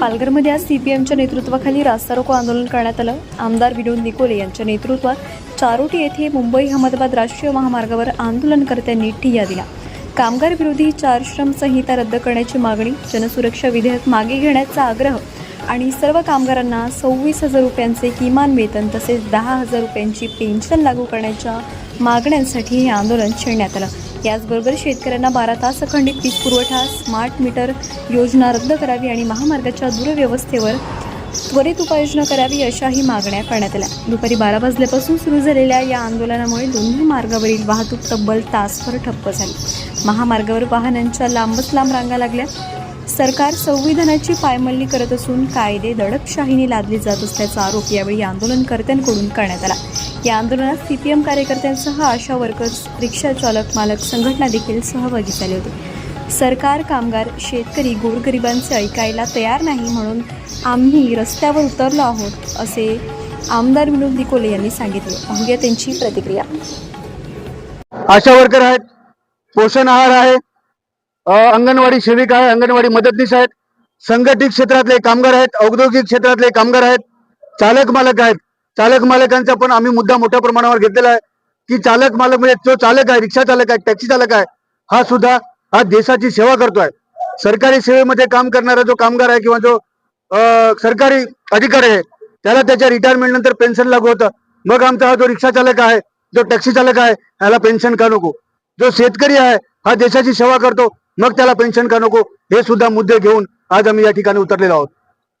पालघरमध्ये आज C P एमच्या नेतृत्वाखाली रास्ता रोको आंदोलन करण्यात आलं. आमदार विनोद निकोले यांच्या नेतृत्वात चारोटी येथे मुंबई अहमदाबाद राष्ट्रीय महामार्गावर आंदोलनकर्त्यांनी ठिय्या दिला कामगार विरोधी चार श्रम संहिता रद्द करण्याची मागणी जनसुरक्षा विधेयक मागे घेण्याचा आग्रह आणि सर्व कामगारांना सव्वीस हजार रुपयांचे किमान वेतन तसेच दहा हजार रुपयांची पेन्शन लागू करण्याच्या मागण्यांसाठी हे आंदोलन छेडण्यात आलं. याचबरोबर शेतकऱ्यांना बारा तास अखंडित वीज पुरवठा स्मार्ट मीटर योजना रद्द करावी आणि महामार्गाच्या दुरव्यवस्थेवर त्वरित उपाययोजना करावी अशाही मागण्या करण्यात आल्या. दुपारी बारा वाजल्यापासून सुरू झालेल्या या आंदोलनामुळे दोन्ही मार्गावरील वाहतूक तब्बल तासभर ठप्प झाली. महामार्गावर वाहनांच्या लांबच लांब रांगा लागल्या. सरकार संविधानाची पायमल्ली करत असून कायदे दडपशाहीने लादले जात असल्याचा आरोप यावेळी आंदोलनकर्त्यांकडून करण्यात आला. या आंदोलनात सीपीएम कार्यकर्त्यांसह आशा वर्कर्स रिक्षा चालक मालक संघटना देखील सहभागी झाले होते. सरकार कामगार शेतकरी गोरगरिबांचे ऐकायला तयार नाही म्हणून आम्ही रस्त्यावर उतरलो आहोत असे आमदार विनोद निकोले यांनी सांगितले. पाहूया त्यांची प्रतिक्रिया. आशा वर्कर आहेत पोषण आहार आहे अंगणवाडी सेविका आहे अंगणवाडी मदतनीस आहेत संघटित क्षेत्रातले कामगार आहेत औद्योगिक क्षेत्रातले कामगार आहेत चालक मालक आहेत चालक मालकांचा पण आम्ही मुद्दा मोठ्या प्रमाणावर घेतलेला आहे. की चालक मालक म्हणजे जो चालक आहे रिक्षा चालक आहे टॅक्सी चालक आहे हा सुद्धा हा देशाची सेवा करतोय. सरकारी सेवेमध्ये काम करणारा जो कामगार आहे किंवा जो सरकारी अधिकारी आहे त्याला त्याच्या रिटायरमेंट नंतर पेन्शन लागू होतं. मग आमचा हा जो रिक्षा चालक आहे जो टॅक्सी चालक आहे त्याला पेन्शन का नको? जो शेतकरी आहे हा देशाची सेवा करतो मग त्याला पेन्शन का नको? हे सुद्धा मुद्दे घेऊन आज आम्ही या ठिकाणी उतरलेलो आहोत.